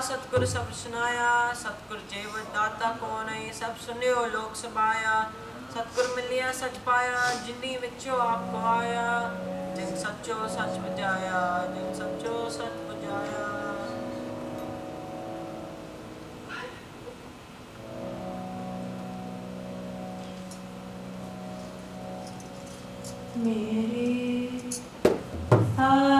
ਸਤਗੁਰ ਸਭ ਸੁਨਾਇਆ ਸਤਗੁਰ ਜੀਵ ਦਾਤਾ ਕੋ ਨਹੀਂ ਸਭ ਸੁਨਿਓ ਲੋਕ ਸਬਾਇਆ ਸਤਗੁਰ ਮਿਲਿਆ, ਸਚ ਪਾਇਆ, ਜਿਨੀ ਵਿੱਚੋਂ ਆਪ ਕੋ ਆਇਆ। ਜਿਨ ਸੱਚੋ ਸੱਚ ਬੁਝਾਇਆ, ਜਿਨ ਸੱਚੋ ਸੱਚ ਬੁਝਾਇਆ। ਮੇਰੇ ਸਾਹਿਬ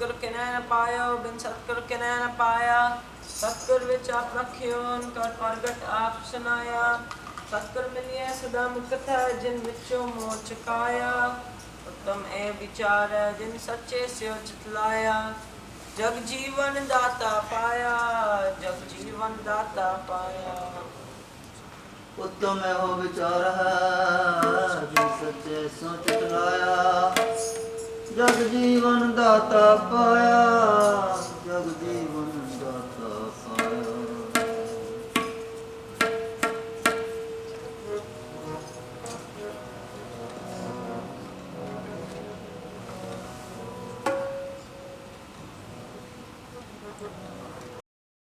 ਨ ਪਾਇਓ, ਬਿਨ ਸਤਿਗੁਰ ਕਿਨੈ ਨ ਪਾਇਆ। ਸਤਿਗੁਰ ਵਿੱਚ ਆਪ ਰਖਿਓ ਕਰ ਪ੍ਰਗਟ ਆਪ ਸੁਨਾਇਆ। ਸਤਿਗੁਰ ਮਿਲਿਐ ਸਦਾ ਮੁਕਤ ਹੈ, ਜਿਨ ਵਿੱਚੋਂ ਮੋਹ ਚੁਕਾਇਆ। ਉਤਮ ਇਹ ਵਿਚਾਰ ਜਿਨ ਸੱਚੇ ਸਿਓ ਚਿਤਲਾਇਆ। ਜਗ ਜੀਵਨ ਦਾਤਾ ਪਾਇਆ, ਜਗ ਜੀਵਨ ਦਾਤਾ ਪਾਇਆ। ਉਤਮ ਇਹੋ ਵਿਚਾਰ ਹੈ, ਜਿਨ ਸੱਚੇ ਸੋਚ ਲਾਇਆ ਜਗ ਜੀਵਨ ਦਾਤਾ ਪਾਇਆ ਜਗ ਜੀਵਨ